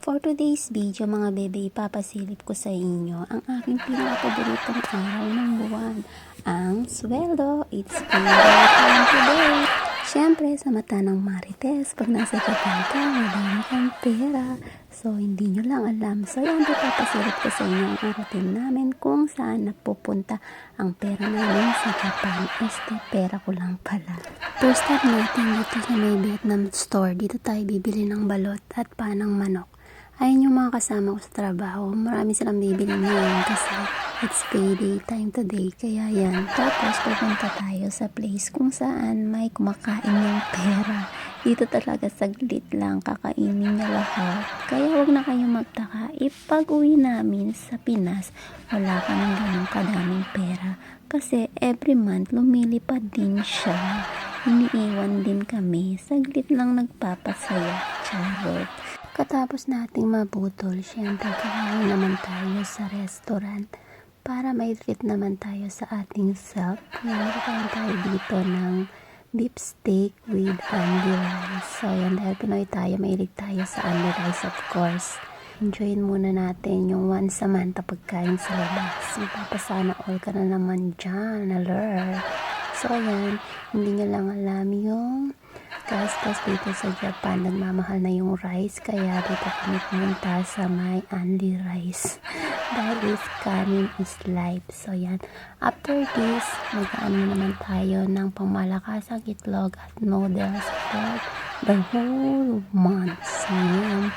For today's video mga bebe, ipapasilip ko sa inyo ang aking pinakapaboritong araw ng buwan, ang sweldo. It's payday today. Siyempre, sa mata ng Marites, pag nasa Japan ka, madami kang pera. So, hindi nyo lang alam. So, yan, ipapasilip ko sa inyo ang routine namin kung saan napupunta ang pera namin sa Japan. Este, pera ko lang pala. First step natin dito sa may Vietnam store. Dito tayo bibili ng balot at panang manok. Ayun yung mga kasama ko sa trabaho. Marami silang bibili ngayon kasi it's payday time today. Kaya yan. Tapos pupunta tayo sa place kung saan may kumakain ng pera. Dito talaga saglit lang kakainin niya lahat. Kaya wag na kayong magtaka. Ipag uwi namin sa Pinas, wala kaming ganun kadaming pera. Kasi every month lumilipad din siya. Iniiwan din kami. Saglit lang nagpapasaya. Charot. Katapos nating mabutol, syempre kakain naman tayo sa restaurant para may treat naman tayo sa ating self. Ngayon kakain tayo dito ng beef steak with only rice. So yan, dahil Pinoy tayo, mahilig tayo sa only rice of course. Enjoyin muna natin yung once a month pagkain sa labas. Magpapasana all ka na naman dyan, alert. So ayan, hindi nyo lang alam yung gastos dito sa Japan. Nagmamahal na yung rice, kaya dito kami pumunta sa my only rice. Dahil is kanin is life. So yan, after this, mag-ano naman tayo ng pangmalakasang itlog at noodles for the whole month. So yan,